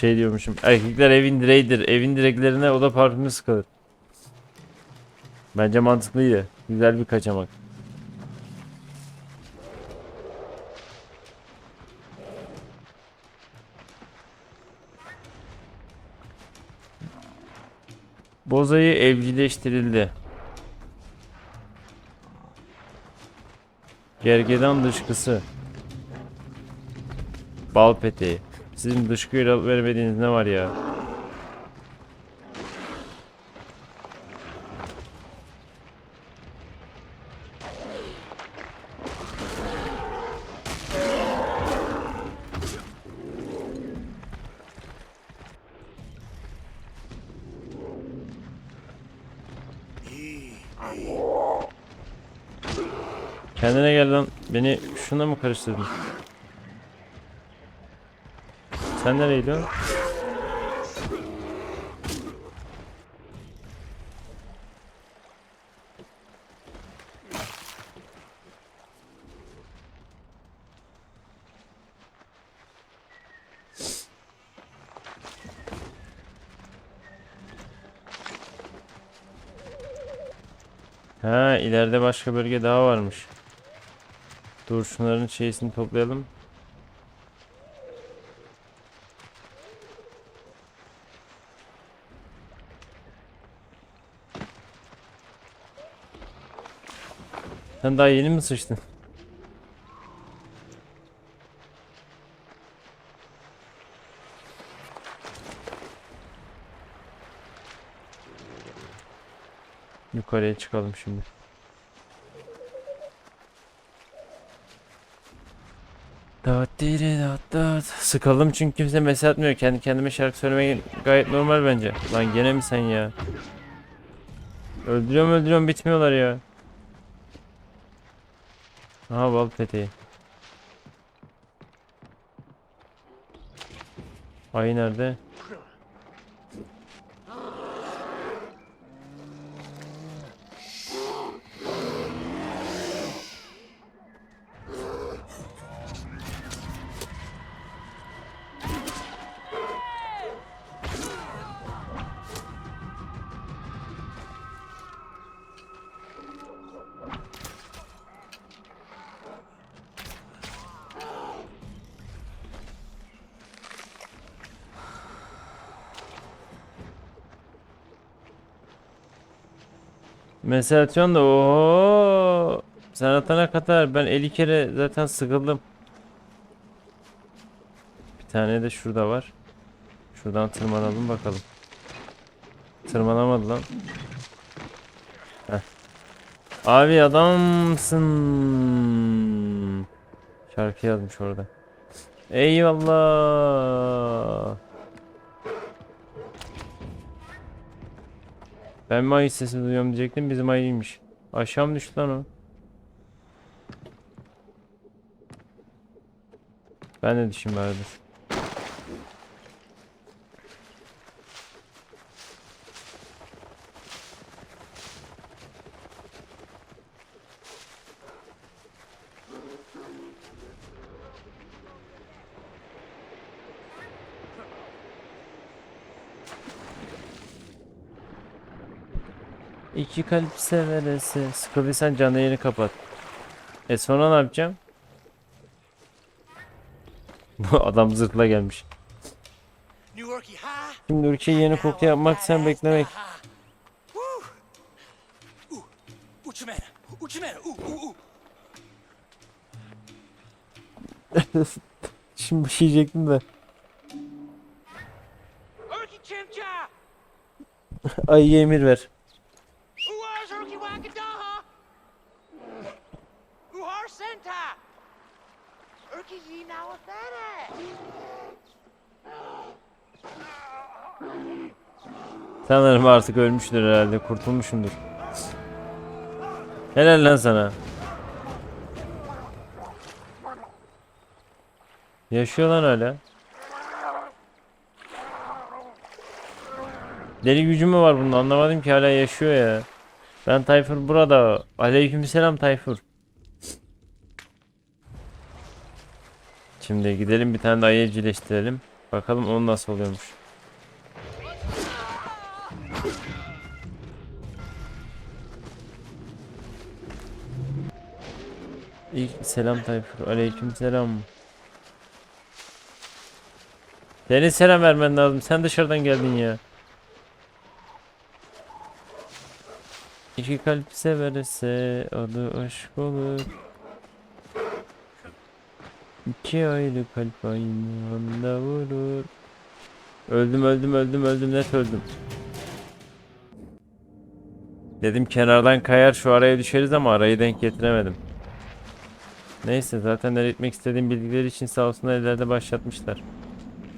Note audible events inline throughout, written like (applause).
Şey diyormuşum. Erkekler evin direğidir. Evin direklerine oda parfümü sıkılır. Bence mantıklıydı. Güzel bir kaçamak. Bozayı evcilleştirildi. Gergedan dışkısı. Bal peteği. Sizin dışkıyla alıp veremediğiniz ne var ya? Kendine gel lan. Beni şuna mı karıştırdın? Sen nereye gidiyorsun? Ha ileride başka bölge daha varmış. Dur şunların şeysini toplayalım. Sen daha yeni mi sıçtın? Yukarıya çıkalım şimdi. Dat dat. Sıkıldım çünkü kimse mesaj atmıyor. Kendi kendime şarkı söylemek gayet normal bence. Lan gene mi sen ya? Öldürüyorum öldürüyorum bitmiyorlar ya. Aha bal peteği. Ay nerede? Mesaj atıyorsun da ooo. Sen atana kadar ben 50 kere zaten sıkıldım. Bir tane de şurada var. Şuradan tırmanalım bakalım. Tırmanamadı lan. Heh. Abi adamsın. Şarkı yazmış orada. Eyvallah. Ben mi ayı sesi duyuyorum diyecektim bizim ayıymış. Aşağı mı düştü lan o? Ben de düşeyim bari. İki kalp severesi. Sıkıldıysan canlı yayını kapat. E sonra ne yapacağım? (laughs) Bu adam zırhla gelmiş. Şimdi ülkeye yeni koku yapmak sen beklemek. (laughs) Şimdi bir şey diyecektim de. Ayıya emir ver. Sanırım artık ölmüştür herhalde. Kurtulmuşumdur. Helal lan sana. Yaşıyor lan hala. Deli gücü mü var bunda anlamadım ki hala yaşıyor ya. Ben Tayfur burada. Aleykümselam Tayfur. Şimdi gidelim bir tane ayı evcilleştirelim. Bakalım o nasıl oluyormuş. İlk selam Tayfur. Aleyküm selam. Senin selam vermen lazım. Sen dışarıdan geldin ya. İki kalp severse adı aşk olur. İki ayrı kalp aynı anda vurur. Öldüm öldüm öldüm öldüm net öldüm. Dedim kenardan kayar şu araya düşeriz ama arayı denk getiremedim. Neyse zaten öğretmek istediğim bilgiler için sağ olsunlar ileride başlatmışlar.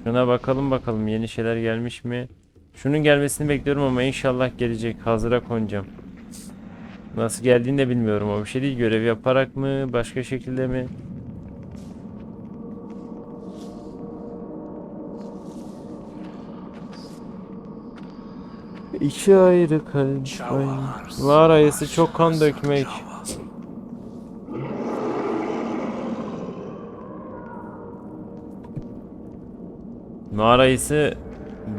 Şuna bakalım bakalım yeni şeyler gelmiş mi? Şunun gelmesini bekliyorum ama inşallah gelecek. Hazıra konacağım. Nasıl geldiğini de bilmiyorum o bir şey değil. Görev yaparak mı? Başka şekilde mi? İki ayrı kalp. Var ayısı çok kan dökmek. Mağara ayısı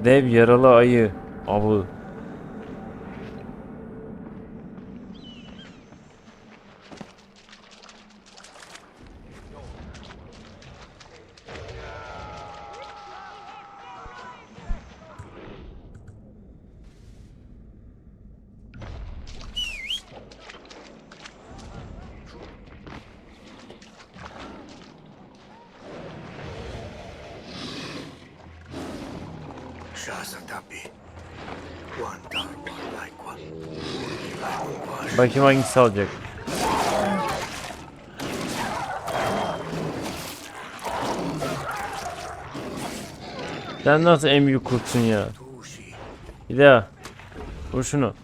dev yaralı ayı avı. Bakayım hangisi alacak. Sen nasıl en büyük kurtsun ya? Bir daha. Vur şunu.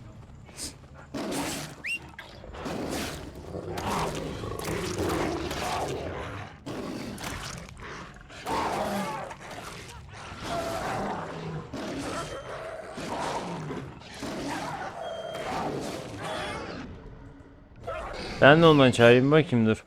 Ben de ondan çağırayım bakayım dur.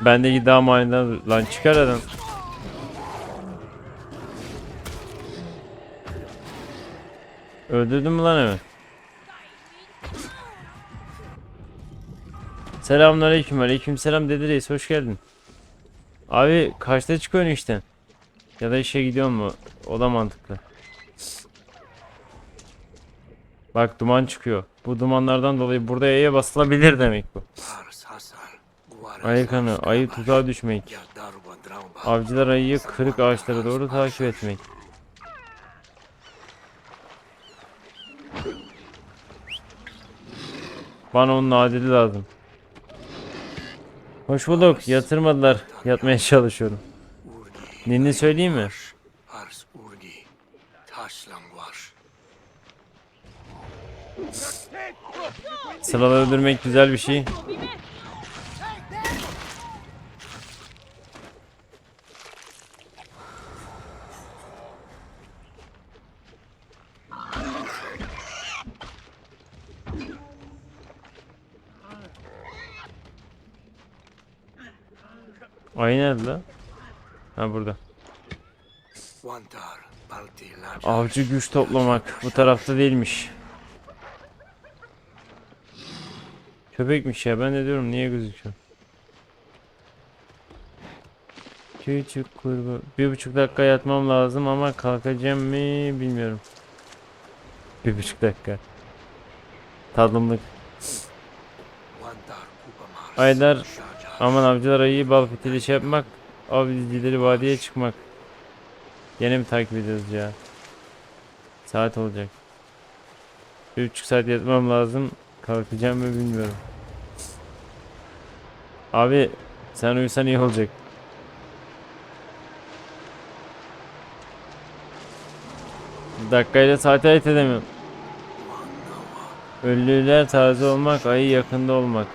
Ben de daha maniden lan çıkar adam. Öldürdün mü lan hemen? Selamünaleyküm. Aleykümselam dedi reis. Hoş geldin. Abi kaçta çıkıyorsun işten? Ya da işe gidiyor mu? O da mantıklı. Bak duman çıkıyor. Bu dumanlardan dolayı burada E'ye basılabilir demek bu. Hasan. Guara. Ayı tuzağa düşmek. Avcılar ayıyı kırık ağaçlara doğru takip etmek. Bana onun adili lazım. Hoş bulduk. Yatırmadılar. Yatmaya çalışıyorum. Urgi. Ninni söyleyeyim mi? Sıralı öldürmek güzel bir şey. Ay nerede lan? Ha burada. Avcı güç toplamak bu tarafta değilmiş. Köpekmiş ya ben de diyorum niye gözüküyor. Küçük kurbağa. Bir buçuk dakika yatmam lazım ama kalkacağım mı bilmiyorum. Bir buçuk dakika. Tadımlık. Shaja. Aman avcılar ayıyı bal fitili şey yapmak. Av izcileri vadiye çıkmak. Yine mi takip ediyoruz ya? Saat olacak. Bir buçuk saat yatmam lazım. Kalkacağım mı bilmiyorum. Abi sen uyusan iyi olacak. Dakikayla saate ait edemiyorum. Ölüler taze olmak, ayı yakında olmak.